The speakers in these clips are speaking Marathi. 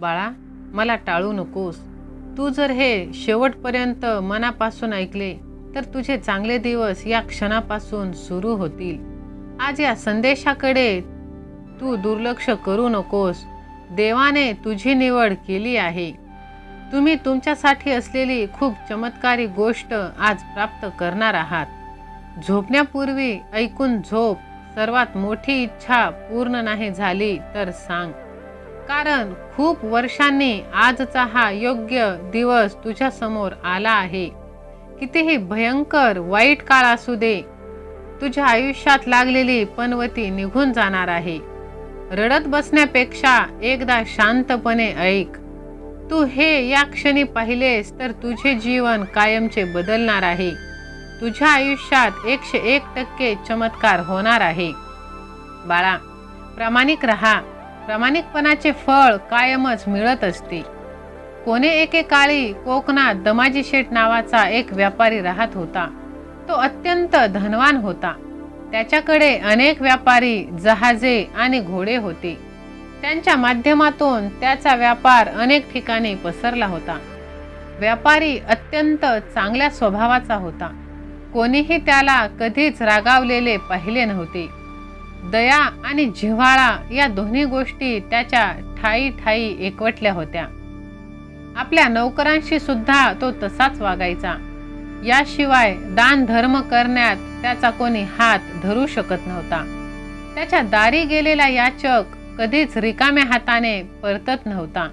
बाळा मला टाळू नकोस. तू जर हे शेवटपर्यंत मनापासून ऐकले तर तुझे चांगले दिवस या क्षणापासून सुरू होतील. आज या संदेशाकडे तू दुर्लक्ष करू नकोस. देवाने तुझी निवड केली आहे. तुम्ही तुमच्यासाठी असलेली खूप चमत्कारी गोष्ट आज प्राप्त करणार आहात. झोपण्यापूर्वी ऐकून झोप. सर्वात मोठी इच्छा पूर्ण नाही झाली तर सांग. कारण खूप वर्षांनी आजचा हा योग्य दिवस तुझ्या समोर आला आहे. कितीही भयंकर वाईट काळ असू दे तुझ्या आयुष्यात लागलेली पनवती निघून जाणार आहे. रडत बसण्यापेक्षा एकदा शांतपणे ऐक तू हे या क्षणी पाहिलेस तर तुझे जीवन कायमचे बदलणार आहे. तुझ्या आयुष्यात एकशे एक टक्के चमत्कार होणार आहे. बाळा प्रामाणिक रहा. प्रामाणिकपणाचे फळ कायमच मिळत असते. कोणे एकेकाळी कोकणात दमाजी शेठ नावाचा एक व्यापारी राहत होता. तो अत्यंत धनवान होता. त्याच्याकडे अनेक व्यापारी जहाजे आणि घोडे होते. त्यांच्या माध्यमातून त्याचा व्यापार अनेक ठिकाणी पसरला होता. व्यापारी अत्यंत चांगल्या स्वभावाचा होता. कोणीही त्याला कधीच रागावलेले पाहिले नव्हते. दया आणि जिव्हाळा या दोन्ही गोष्टी त्याच्या ठाई ठाई एकवटल्या होत्या. आपल्या नौकरांशी सुद्धा तो तसाच वागायचा. याशिवाय दान धर्म करण्यात त्याचा कोणी हात धरू शकत नव्हता. त्याच्या दारी गेलेला याचक कधीच रिकाम्या हाताने परतत नव्हता.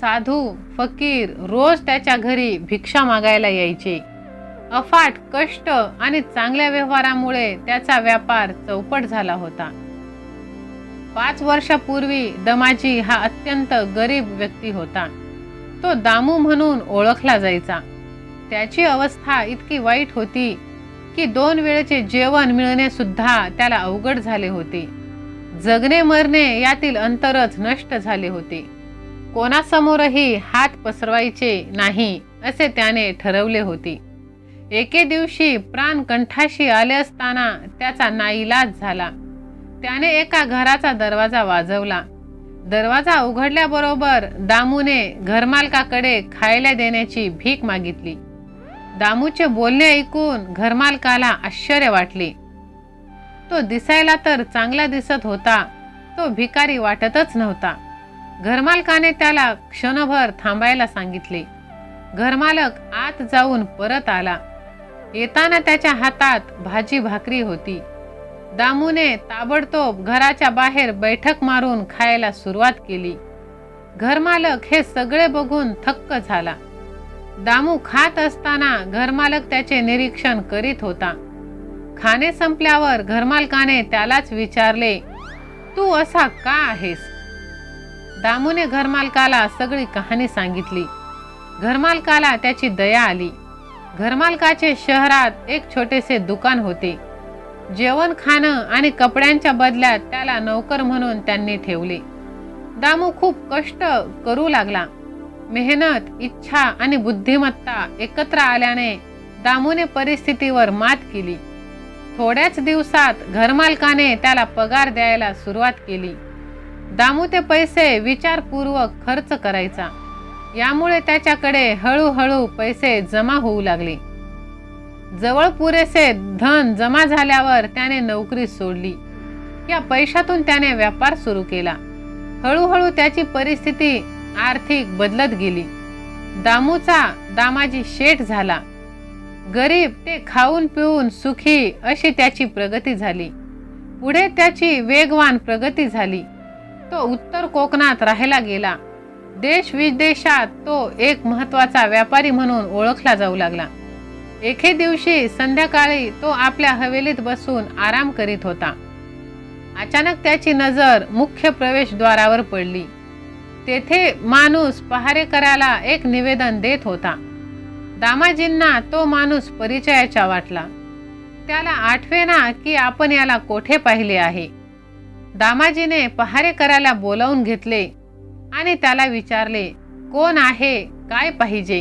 साधू फकीर रोज त्याच्या घरी भिक्षा मागायला यायचे. अफाट कष्ट आणि चांगल्या व्यवहारामुळे त्याचा व्यापार चौपट झाला होता. पाच वर्षापूर्वी दमाजी हा अत्यंत गरीब व्यक्ती होता. तो दामू म्हणून ओळखला जायचा. त्याची अवस्था इतकी वाईट होती की दोन वेळेचे जेवण मिळणे सुद्धा त्याला अवघड झाले होते. जगणे मरणे यातील अंतरच नष्ट झाले होते. कोणासमोरही हात पसरवायचे नाही असे त्याने ठरवले होते. एके दिवशी प्राण कंठाशी आले असताना त्याचा नाईलाज झाला. त्याने एका घराचा दरवाजा वाजवला. दरवाजा उघडल्याबरोबर दामूने घरमालकाकडे खायला देण्याची भीक मागितली. दामूचे बोलणे ऐकून घरमालकाला आश्चर्य वाटले. तो दिसायला तर चांगला दिसत होता तो भिकारी वाटतच नव्हता. घरमालकाने त्याला क्षणभर थांबायला सांगितले. घरमालक आत जाऊन परत आला. येताना त्याच्या हातात भाजी भाकरी होती. दामूने ताबडतोब घराच्या बाहेर बैठक मारून खायला सुरुवात केली. घरमालक हे सगळे बघून थक्क झाला. दामू खात असताना घरमालक त्याचे निरीक्षण करीत होता. खाणे संपल्यावर घरमालकाने त्यालाच विचारले तू असा का आहेस? दामूने घरमालकाला सगळी कहाणी सांगितली. घरमालकाला त्याची दया आली. घरमालकाचे शहरात एक छोटेसे दुकान होते. जेवण खाणं आणि कपड्यांच्या बदल्यात त्याला नोकर म्हणून त्यांनी ठेवले. दामू खूप कष्ट करू लागला. मेहनत इच्छा आणि बुद्धिमत्ता एकत्र आल्याने दामूने परिस्थितीवर मात केली. थोड्याच दिवसात घरमालकाने त्याला पगार द्यायला सुरुवात केली. दामू ते पैसे विचारपूर्वक खर्च करायचा. यामुळे त्याच्याकडे हळूहळू पैसे जमा होऊ लागले. जवळ पुरेसे धन जमा झाल्यावर त्याने नोकरी सोडली. या पैशातून त्याने व्यापार सुरू केला. हळूहळू त्याची परिस्थिती आर्थिक बदलत गेली. दामूचा दामाजी शेठ झाला. गरीब ते खाऊन पिऊन सुखी अशी त्याची प्रगती झाली. पुढे त्याची वेगवान प्रगती झाली. तो उत्तर कोकणात राहायला गेला. देश विदेशात तो एक महत्त्वाचा व्यापारी म्हणून ओळखला जाऊ लागला. एके दिवशी संध्याकाळी तो आपल्या हवेलीत बसून आराम करीत होता. अचानक त्याची नजर मुख्य प्रवेशद्वारावर पडली. तेथे माणूस पहारेकराला एक निवेदन देत होता. दामाजींना तो माणूस परिचयाचा वाटला. त्याला आठवेना की आपण याला कोठे पाहिले आहे? दामाजीने पहारेकराला बोलावून घेतले आणि त्याला विचारले कोण आहे? काय पाहिजे?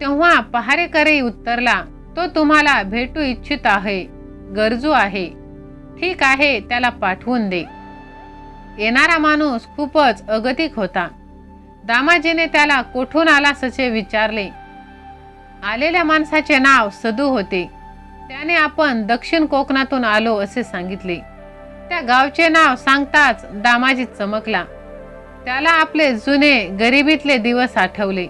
तेव्हा पहारेकरी उत्तरला तो तुम्हाला भेटू इच्छित आहे गरजू आहे. ठीक आहे त्याला पाठवून दे. येणारा माणूस खूपच अगतिक होता. दामाजीने त्याला कोठून आला सचे विचारले. आलेल्या माणसाचे नाव सदू होते. त्याने आपण दक्षिण कोकणातून आलो असे सांगितले. त्या गावचे नाव सांगताच दामाजी चमकला. त्याला आपले जुने गरिबीतले दिवस आठवले.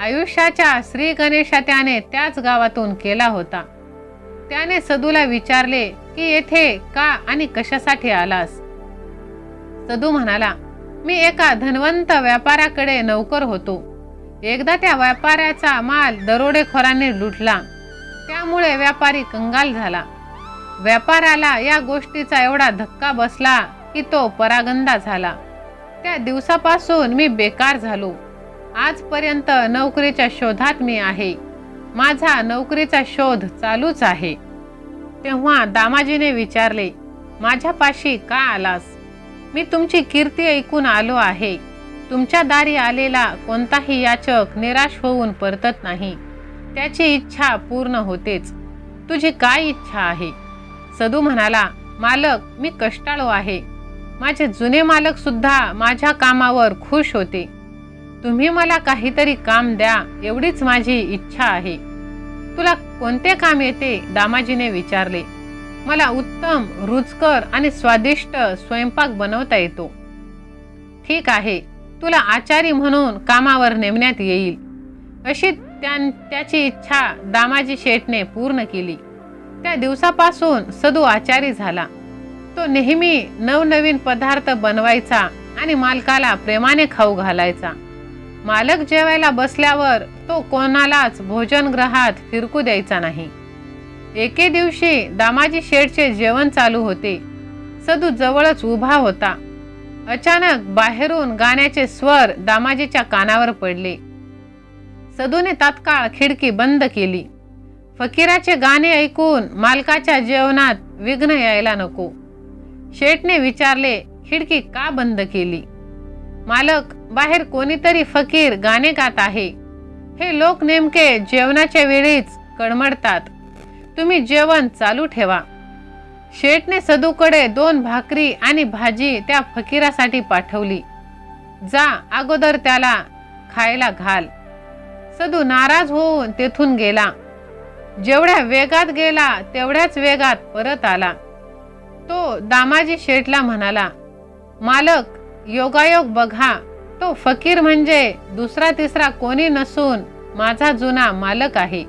आयुष्याच्या श्री गणेशा त्याने त्याच गावातून केला होता. त्याने सदूला विचारले की येथे का आणि कशासाठी आलास? सदू म्हणाला मी एका धनवंत व्यापाऱ्याकडे नौकर होतो. एकदा त्या व्यापाऱ्याचा माल दरोडेखोरांनी लुटला. त्यामुळे व्यापारी कंगाल झाला. व्यापाऱ्याला या गोष्टीचा एवढा धक्का बसला की तो परागंदा झाला. त्या दिवसापासून मी बेकार झालो. आजपर्यंत नोकरीच्या शोधात मी आहे. माझा नोकरीचा शोध चालूच आहे. तेव्हा दामाजीने विचारले माझ्यापाशी का आलास? मी तुमची कीर्ती ऐकून आलो आहे. तुमच्या दारी आलेला कोणताही याचक निराश होऊन परतत नाही. त्याची इच्छा पूर्ण होतेच. तुझी काय इच्छा आहे? सदू म्हणाला मालक मी कष्टाळू आहे. माझे जुने मालक सुद्धा माझ्या कामावर खुश होते. तुम्ही मला काहीतरी काम द्या एवढीच माझी इच्छा आहे. तुला कोणते काम येते? दामाजीने विचारले. मला उत्तम रुचकर आणि स्वादिष्ट स्वयंपाक बनवता येतो. ठीक आहे तुला आचारी म्हणून कामावर नेमण्यात येईल. अशी त्यां त्याची इच्छा दामाजी शेठने पूर्ण केली. त्या दिवसापासून सदू आचारी झाला. तो नेहमी नवनवीन पदार्थ बनवायचा आणि मालकाला प्रेमाने खाऊ घालायचा. मालक जेवायला बसल्यावर तो कोणालाच भोजनगृहात फिरकू द्यायचा नाही. एके दिवशी दामाजी शेठचे जेवण चालू होते. सदू जवळच उभा होता. अचानक बाहेरून गाण्याचे स्वर दामाजीच्या कानावर पडले. सदूने तात्काळ खिडकी बंद केली. फकीराचे गाणे ऐकून मालकाच्या जेवणात विघ्न यायला नको. शेठने विचारले खिडकी का बंद केली? मालक बाहेर कोणीतरी फकीर गाणे गात आहे. हे लोक नेमके जेवणाच्या वेळीच कडमडतात तुम्ही जेवण चालू ठेवा. शेठने सदूकडे दोन भाकरी आणि भाजी त्या फकीरासाठी पाठवली. जा अगोदर त्याला खायला घाल. सदू नाराज होऊन तेथून गेला. जेवढ्या वेगात गेला तेवढ्याच वेगात परत आला. तो दामाजी शेठला म्हणाला मालक योगायोग बघा. तो फकीर म्हणजे दुसरा तिसरा कोणी नसून माझा जुना मालक आहे.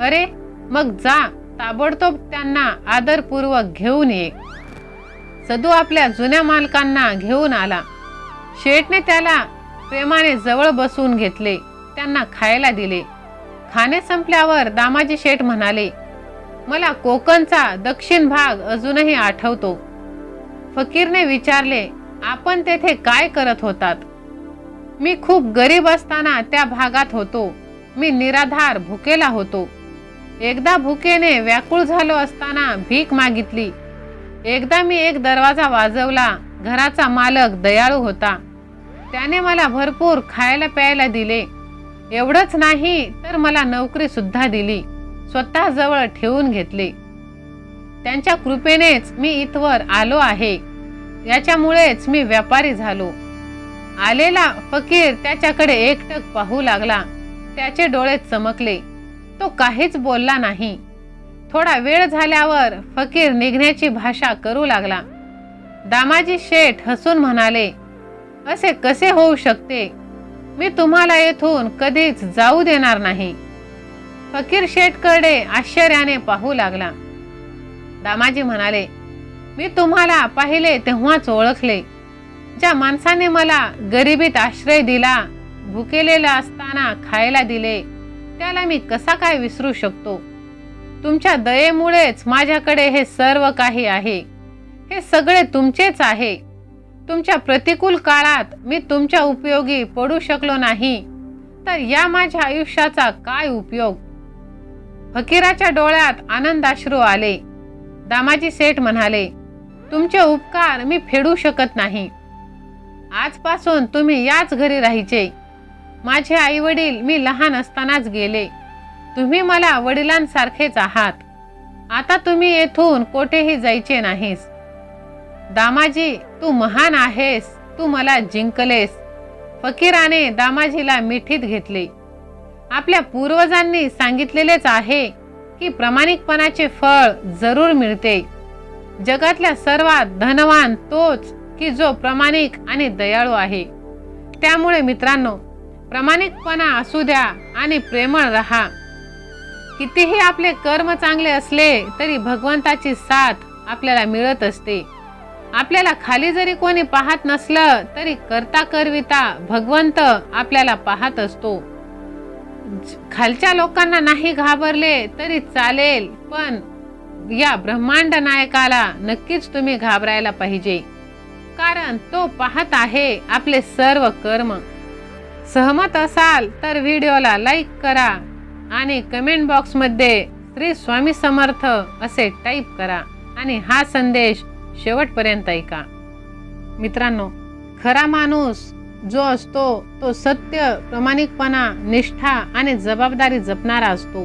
अरे मग जा. ताबडतोब त्यांना आदरपूर्वक घेऊन ये. सदू आपल्या जुन्या मालकांना घेऊन आला. शेठने त्याला प्रेमाने जवळ बसवून घेतले. त्यांना खायला दिले. खाणे संपल्यावर दामाजी शेठ म्हणाले मला कोकणचा दक्षिण भाग अजूनही आठवतो. फकीरने विचारले आपण तेथे काय करत होतात? मी खूप गरीब असताना त्या भागात होतो. मी निराधार भुकेला होतो. एकदा भुकेने व्याकुळ झालो असताना भीक मागितली. एकदा मी एक दरवाजा वाजवला. घराचा मालक दयाळू होता. त्याने मला भरपूर खायला प्यायला दिले. एवढंच नाही तर मला नोकरी सुद्धा दिली. स्वतःजवळ ठेवून घेतले. त्यांच्या कृपेनेच मी इथवर आलो आहे. याच्यामुळेच मी व्यापारी झालो. आलेला फकीर त्याच्याकडे एकटक पाहू लागला. त्याचे डोळे चमकले. तो काहीच बोलला नाही. थोडा वेळ झाल्यावर फकीर निघण्याची भाषा करू लागला. दामाजी शेठ हसून म्हणाले असे कसे होऊ शकते? मी तुम्हाला येथून कधीच जाऊ देणार नाही. फकीर शेटकडे आश्चर्याने पाहू लागला. दामाजी म्हणाले मी तुम्हाला पाहिले तेव्हाच ओळखले. ज्या माणसाने मला गरिबीत आश्रय दिला भुकेलेला असताना खायला दिले त्याला मी कसा काय विसरू शकतो? तुमच्या दयेमुळेच माझ्याकडे हे सर्व काही आहे. हे सगळे तुमचेच आहे. तुमच्या प्रतिकूल काळात मी तुमच्या उपयोगी पडू शकलो नाही. तर या माझ्या आयुष्याचा काय उपयोग? फकीराच्या डोळ्यात आनंदाश्रू आले. दामाजी सेठ म्हणाले तुमचे उपकार मी फेडू शकत नाही. आजपासून तुम्ही याच घरी राहायचे. माझे आई वडील मी लहान असतानाच गेले. तुम्ही मला वडिलांसारखेच आहात. आता तुम्ही येथून कोठेही जायचे नाहीस. दामाजी तू महान आहेस. तू मला जिंकलेस. फकीराने दामाजीला मिठीत घेतले. आपल्या पूर्वजांनी सांगितलेलेच आहे की प्रामाणिकपणाचे फळ जरूर मिळते. जगातल्या सर्वात धनवान तोच की जो प्रामाणिक आणि दयाळू आहे. त्यामुळे मित्रांनो प्रामाणिकपणा असू द्या आणि प्रेमळ राहा. कितीही आपले कर्म चांगले असले तरी भगवंताची साथ आपल्याला मिळत असते. आपल्याला खाली जरी कोणी पाहत नसलं तरी करता करविता भगवंत आपल्याला पाहत असतो. खालच्या लोकांना नाही घाबरले तरी चालेल पण या ब्रह्मांड नायकाला नक्कीच तुम्ही घाबरायला पाहिजे. कारण तो पाहत आहे आपले सर्व कर्म. सहमत असाल तर व्हिडिओला लाईक करा आणि कमेंट बॉक्समध्ये श्री स्वामी समर्थ असे टाईप करा आणि हा संदेश शेवटपर्यंत ऐका. मित्रांनो खरा माणूस जो असतो तो सत्य प्रामाणिकपणा निष्ठा आणि जबाबदारी जपणारा असतो.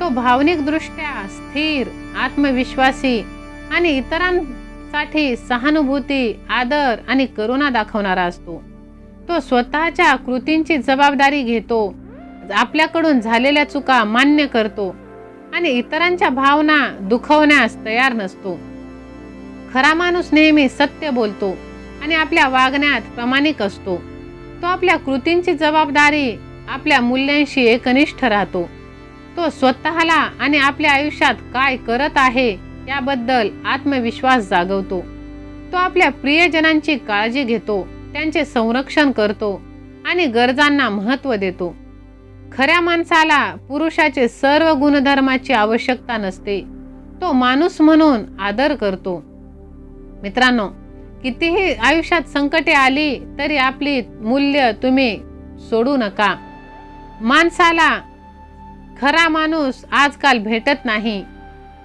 तो भावनिकदृष्ट्या स्थिर आत्मविश्वासी आणि इतरांसाठी सहानुभूती आदर आणि करुणा दाखवणारा असतो. तो स्वतःच्या कृतींची जबाबदारी घेतो आपल्याकडून झालेल्या चुका मान्य करतो आणि इतरांच्या भावना दुखवण्यास तयार नसतो. खरा माणूस नेहमी सत्य बोलतो. आणि आपल्या वागण्यात प्रामाणिक असतो. तो आपल्या कृतींची जबाबदारी आपल्या मूल्यांशी एकनिष्ठ राहतो. तो स्वतःला आणि आपल्या आयुष्यात काय करत आहे याबद्दल आत्मविश्वास जागवतो. तो आपल्या प्रियजनांची काळजी घेतो त्यांचे संरक्षण करतो आणि गरजांना महत्त्व देतो. खऱ्या माणसाला पुरुषाचे सर्व गुणधर्माची आवश्यकता नसते. तो माणूस म्हणून आदर करतो. मित्रांनो कितीही आयुष्यात संकटे आली तरी आपली मूल्य तुम्ही सोडू नका. माणसाला खरा माणूस आजकाल भेटत नाही.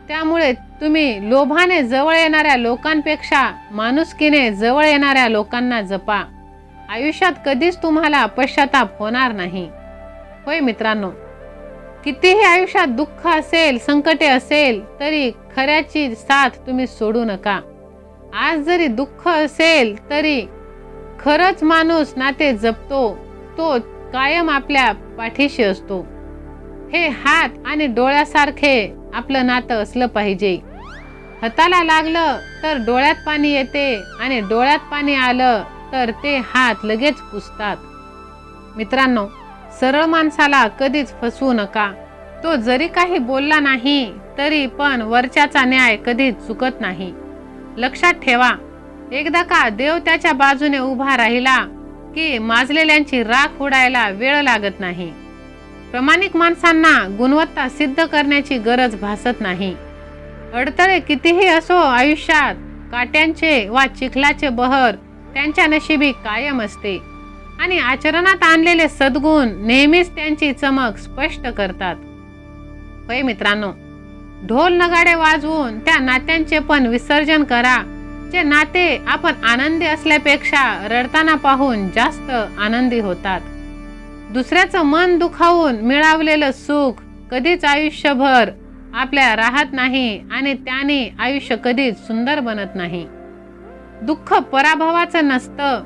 त्यामुळे तुम्ही लोभाने जवळ येणाऱ्या लोकांपेक्षा माणुसकीने जवळ येणाऱ्या लोकांना जपा. आयुष्यात कधीच तुम्हाला पश्चाताप होणार नाही. होय मित्रांनो कितीही आयुष्यात दुःख असेल संकटे असेल तरी खऱ्याची साथ तुम्ही सोडू नका. आज जरी दुःख असेल तरी खरंच माणूस नाते जपतो तो कायम आपल्या पाठीशी असतो. हे हात आणि डोळ्यासारखे आपलं नातं असलं पाहिजे. हाताला लागलं तर डोळ्यात पाणी येते आणि डोळ्यात पाणी आलं तर ते हात लगेच पुसतात. मित्रांनो सरळ माणसाला कधीच फसवू नका. तो जरी काही बोलला नाही तरी पण वरच्याचा न्याय कधीच चुकत नाही. लक्षात ठेवा. एकदा का देव त्याच्या बाजूने उभा राहिला की माजलेल्यांची राख उडायला वेळ लागत नाही. प्रामाणिक माणसांना गुणवत्ता सिद्ध करण्याची गरज भासत नाही. अडथळे कितीही असो आयुष्यात काट्यांचे वा चिखलाचे बहर त्यांच्या नशिबी कायम असते आणि आचरणात आणलेले सद्गुण नेहमीच त्यांची चमक स्पष्ट करतात. होय मित्रांनो ढोल नगाडे वाजवून त्या नात्यांचे पण विसर्जन करा. जे नाते आपण आनंदी असल्यापेक्षा रडताना पाहून जास्त आनंदी होतात. दुसऱ्याचं मन दुखावून मिळवलेलं सुख कधीच आयुष्यभर आपल्या राहत नाही आणि त्याने आयुष्य कधीच सुंदर बनत नाही. दुःख पराभवाचं नसतं.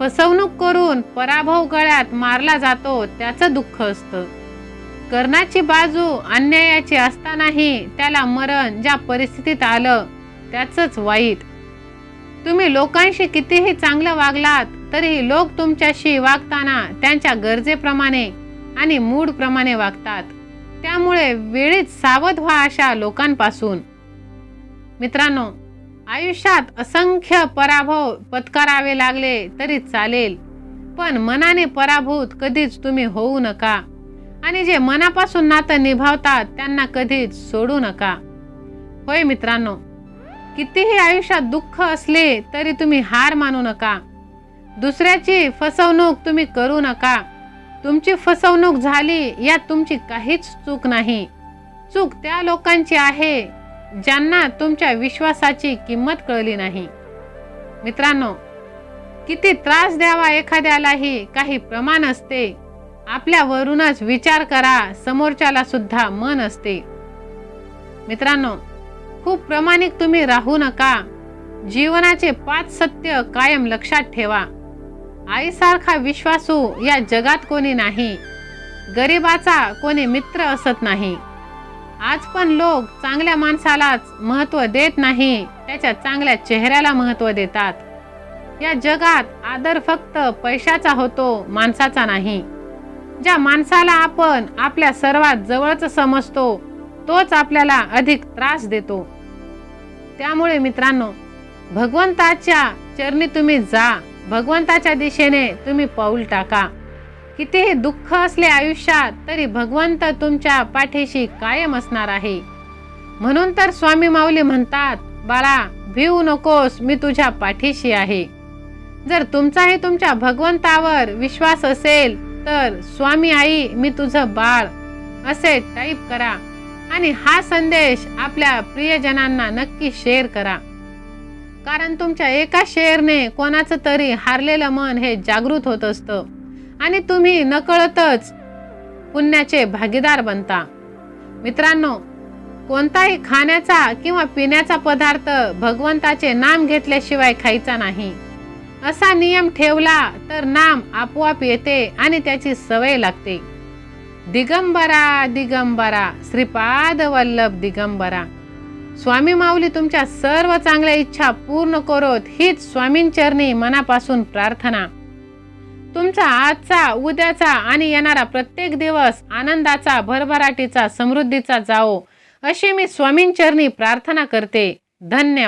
फसवणूक करून पराभव गळ्यात मारला जातो त्याचं दुःख असतं. कर्णाची बाजू अन्यायाची असतानाही त्याला मरण ज्या परिस्थितीत आलं त्याचंच वाईट. तुम्ही लोकांशी कितीही चांगलं वागलात तरीही लोक तुमच्याशी वागताना त्यांच्या गरजेप्रमाणे आणि मूडप्रमाणे वागतात. त्यामुळे वेळीच सावध व्हा अशा लोकांपासून. मित्रांनो आयुष्यात असंख्य पराभव पत्करावे लागले तरी चालेल पण मनाने पराभूत कधीच तुम्ही होऊ नका. आणि जे मनापासून नातं निभावतात त्यांना कधीच सोडू नका. होय मित्रांनो कितीही आयुष्यात दुःख असले तरी तुम्ही हार मानू नका. दुसऱ्याची फसवणूक तुम्ही करू नका. तुमची फसवणूक झाली यात तुमची काहीच चूक नाही. चूक त्या लोकांची आहे ज्यांना तुमच्या विश्वासाची किंमत कळली नाही. मित्रांनो किती त्रास द्यावा एखाद्यालाही काही प्रमाण असते. आपल्यावरूनच विचार करा समोरच्याला सुद्धा मन असते. मित्रांनो खूप प्रामाणिक तुम्ही राहू नका. जीवनाचे पाच सत्य कायम लक्षात ठेवा. आईसारखा विश्वासू या जगात कोणी नाही. गरिबाचा कोणी मित्र असत नाही. आज पण लोक चांगल्या माणसालाच महत्त्व देत नाही त्याच्या चांगल्या चेहऱ्याला महत्त्व देतात. या जगात आदर फक्त पैशाचा होतो माणसाचा नाही. ज्या माणसाला आपण आपल्या सर्वात जवळच समजतो तोच आपल्याला अधिक त्रास देतो. त्यामुळे मित्रांनो भगवंताच्या चरणी तुम्ही जा. भगवंताच्या दिशेने तुम्ही पाऊल टाका. कितीही दुःख असले आयुष्यात तरी भगवंत तुमच्या पाठीशी कायम असणार आहे. म्हणून तर स्वामी माऊली म्हणतात बाळा भिवू नकोस मी तुझ्या पाठीशी आहे. जर तुमचाही तुमच्या भगवंतावर विश्वास असेल तर स्वामी आई मी तुझं बाळ. असे टाईप करा आणि हा संदेश आपल्या प्रियजनांना नक्की शेअर करा. कारण तुमच्या एका शेअरने कोणाचं तरी हारलेलं मन हे जागृत होत असतं आणि तुम्ही नकळतच पुण्याचे भागीदार बनता. मित्रांनो कोणताही खाण्याचा किंवा पिण्याचा पदार्थ भगवंताचे नाम घेतल्याशिवाय खायचा नाही. असा नियम ठेवला तर नाम आपोआप येते आणि त्याची सवय लागते. दिगंबरा दिगंबरा श्रीपाद वल्लभ दिगंबरा. स्वामी माऊली तुमच्या सर्व चांगल्या इच्छा पूर्ण करोत हीच स्वामींचरणी मनापासून प्रार्थना. तुमचा आजचा उद्याचा आणि येणारा प्रत्येक दिवस आनंदाचा भरभराटीचा समृद्धीचा जाओ अशी मी स्वामींचरणी प्रार्थना करते. धन्यवाद.